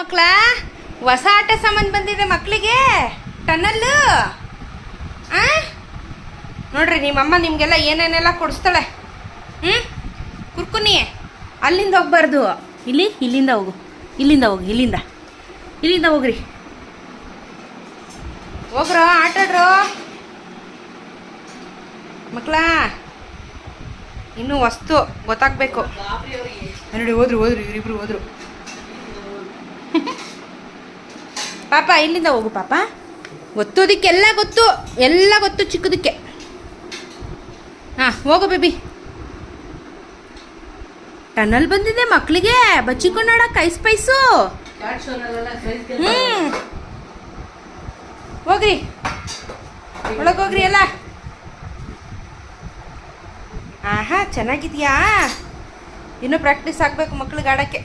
ಮಕ್ಕಳ, ಹೊಸ ಆಟ ಸಾಮಾನು ಬಂದಿದೆ ಮಕ್ಕಳಿಗೆ ಟನಲ್ಲು ಆ? ನೋಡ್ರಿ, ನಿಮ್ಮಮ್ಮ ನಿಮಗೆಲ್ಲ ಏನೇನೆಲ್ಲ ಕೊಡಿಸ್ತಾಳೆ. ಹ್ಞೂ ಕುರ್ಕುನಿ, ಅಲ್ಲಿಂದ ಹೋಗ್ಬಾರ್ದು. ಇಲ್ಲಿ, ಇಲ್ಲಿಂದ ಹೋಗು. ಇಲ್ಲಿಂದ ಹೋಗು, ಇಲ್ಲಿಂದ. ಇಲ್ಲಿಂದ ಹೋಗ್ರಿ. ಹೋಗ್ರೋ ಆಟಾಡ್ರು ಮಕ್ಕಳ, ಇನ್ನೂ ವಸ್ತು ಗೊತ್ತಾಗಬೇಕು. ನೋಡಿ, ಹೋದ್ರು ಹೋದ್ರು, ಇವರಿಬ್ರು ಹೋದ್ರು. ಪಾಪ ಇಲ್ಲಿಂದ ಹೋಗು ಪಾಪ. ಗೊತ್ತೋದಕ್ಕೆಲ್ಲ ಗೊತ್ತು ಎಲ್ಲ ಗೊತ್ತು ಚಿಕ್ಕದಕ್ಕೆ. ಹಾಂ ಹೋಗು ಬೇಬಿ ಟನಲ್ ಬಂದಿದೆ ಮಕ್ಕಳಿಗೆ ಬಚ್ಚಿಕೊಂಡಾಡಕ್ಕೆ ಕೈ ಸ್ಪೈಸು ಹ್ಞೂ ಹೋಗ್ರಿ. ಒಳಗೋಗ್ರಿ ಎಲ್ಲ. ಆಹಾ ಚೆನ್ನಾಗಿದ್ಯಾ? ಇನ್ನೂ ಪ್ರಾಕ್ಟೀಸ್ ಆಗಬೇಕು ಮಕ್ಳಿಗೆ ಆಡೋಕ್ಕೆ.